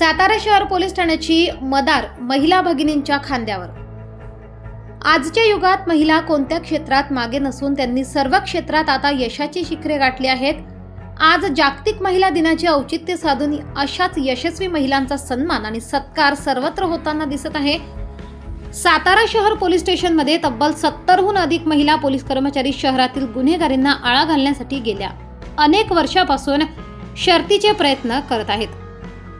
सातारा शहर पोलीस ठाण्याची मदार महिला भगिनींच्या खांद्यावर. आजच्या युगात महिला कोणत्या क्षेत्रात मागे नसून त्यांनी सर्व क्षेत्रात आता यशाची शिखरे गाठली आहेत. आज जागतिक महिला दिनाचे औचित्य साधून अशाच यशस्वी महिलांचा सन्मान आणि सत्कार सर्वत्र होताना दिसत आहे. सातारा शहर पोलीस स्टेशनमध्ये तब्बल सत्तरहून अधिक महिला पोलीस कर्मचारी शहरातील गुन्हेगारींना आळा घालण्यासाठी गेल्या अनेक वर्षापासून शर्तीचे प्रयत्न करत आहेत.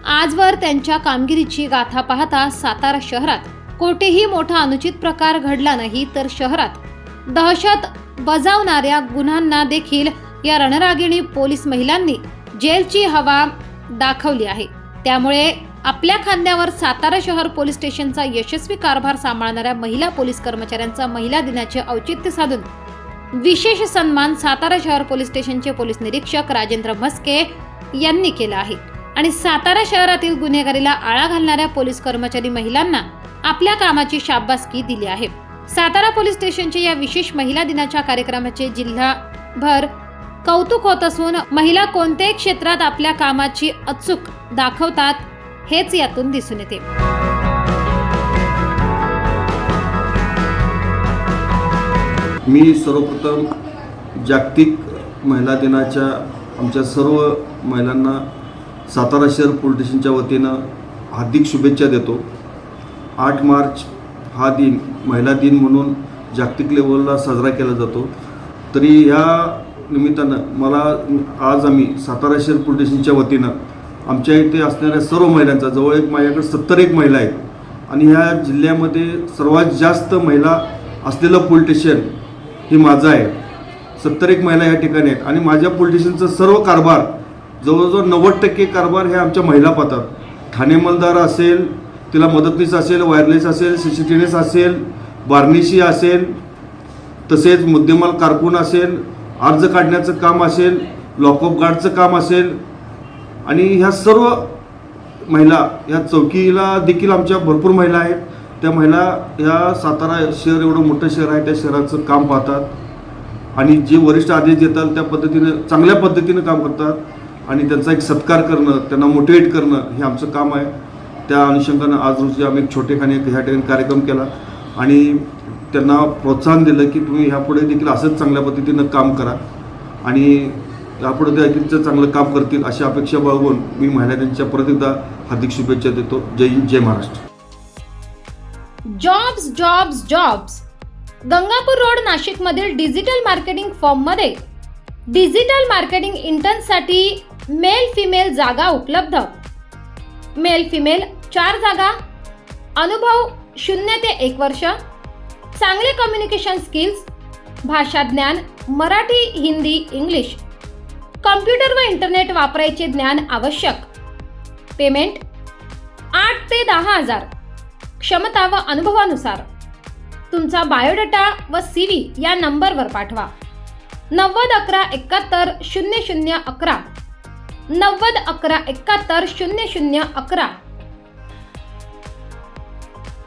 आजवर त्यांच्या कामगिरीची गाथा पाहता सातारा शहरात कोठेही मोठा अनुचित प्रकार घडला नाही तर शहरात दहशत बजावणाऱ्या गुन्ह्यांना देखील या रणरागिणी पोलीस महिलांनी जेलची हवा दाखवली आहे. त्यामुळे आपल्या खांद्यावर सातारा शहर पोलीस स्टेशनचा यशस्वी कारभार सांभाळणाऱ्या महिला पोलीस कर्मचाऱ्यांचा महिला दिनाचे औचित्य साधून विशेष सन्मान सातारा शहर पोलीस स्टेशनचे पोलीस निरीक्षक राजेंद्र म्हस्के यांनी केला आहे. आणि सातारा शहरातील गुन्हेगारीला आळा घालणाऱ्या पोलीस कर्मचारी महिलांना आपल्या कामाची शाबासकी दिली आहे. सातारा पोलीस स्टेशनच्या या विशेष महिला दिनाच्या कार्यक्रमाचे जिल्हाभर कौतुक होत असून महिला कोणत्याही क्षेत्रात आपल्या कामाची अचूक दाखवतात हेच यातून दिसून येते. मी सर्वप्रथम जागतिक महिला दिनाच्या आमच्या सर्व महिलांना सातारा शहर पोलीस स्टेशनच्या वतीनं हार्दिक शुभेच्छा देतो. आठ मार्च हा दिन महिला दिन म्हणून जागतिक लेवलला साजरा केला जातो. तरी ह्या निमित्तानं मला आज आम्ही सातारा शहर पोलीस स्टेशनच्या वतीनं आमच्या इथे असणाऱ्या सर्व महिलांचा जवळ एक माझ्याकडे सत्तर एक महिला आहेत. आणि ह्या जिल्ह्यामध्ये सर्वात जास्त महिला असलेलं पोलीस स्टेशन हे माझं आहे. सत्तर एक महिला या ठिकाणी आहेत. आणि माझ्या पोलीस स्टेशनचं सर्व कारभार जवळजवळ नव्वद टक्के कारभार हे आमच्या महिला पाहतात. ठाणे मलदार असेल तिला मदतनीस असेल वायरलेस असेल सी सी टी असेल बार्निशी असेल तसेच मुद्देमाल कारकून असेल अर्ज काढण्याचं काम असेल लॉकअप गार्डचं काम असेल. आणि ह्या सर्व महिला ह्या चौकीला देखील आमच्या भरपूर महिला आहेत. त्या महिला ह्या सातारा शहर एवढं मोठं शहर आहे त्या शहराचं काम पाहतात. आणि जे वरिष्ठ आदेश देतात त्या पद्धतीनं चांगल्या पद्धतीनं काम करतात. आणि त्यांचा एक सत्कार करणं त्यांना मोटिवेट करणं हे आमचं काम आहे. त्या अनुषंगानं आज रोजी आम्ही एक छोटेखानी ह्या ठिकाणी कार्यक्रम केला. आणि त्यांना प्रोत्साहन दिलं की तुम्ही ह्यापुढे देखील असंच चांगल्या पद्धतीनं काम करा. आणि यापुढे ते देखील चांगलं काम करतील अशी अपेक्षा बाळगून मी महिला त्यांच्या परत एकदा हार्दिक शुभेच्छा देतो. जय हिंद जय Maharashtra. Jobs jobs jobs Gangapur road नाशिकमधील डिजिटल मार्केटिंग फॉर्ममध्ये डिजिटल मार्केटिंग इंटर्नसाठी मेल फिमेल जागा उपलब्ध. मेल फिमेल चार जागा. अनुभव शून्य ते एक वर्ष. चांगले कम्युनिकेशन स्किल्स भाषा ज्ञान मराठी हिंदी इंग्लिश. कम्प्युटर व इंटरनेट वापरायचे ज्ञान आवश्यक. पेमेंट आठ ते दहा हजार. क्षमता व अनुभवानुसार. तुमचा बायोडेटा व सी व्ही या नंबरवर पाठवा. नव्वद अकरा एकाहत्तर शून्य शून्य अकरा. नव्वद अकरा एकाहत्तर शून्य शून्य अकरा.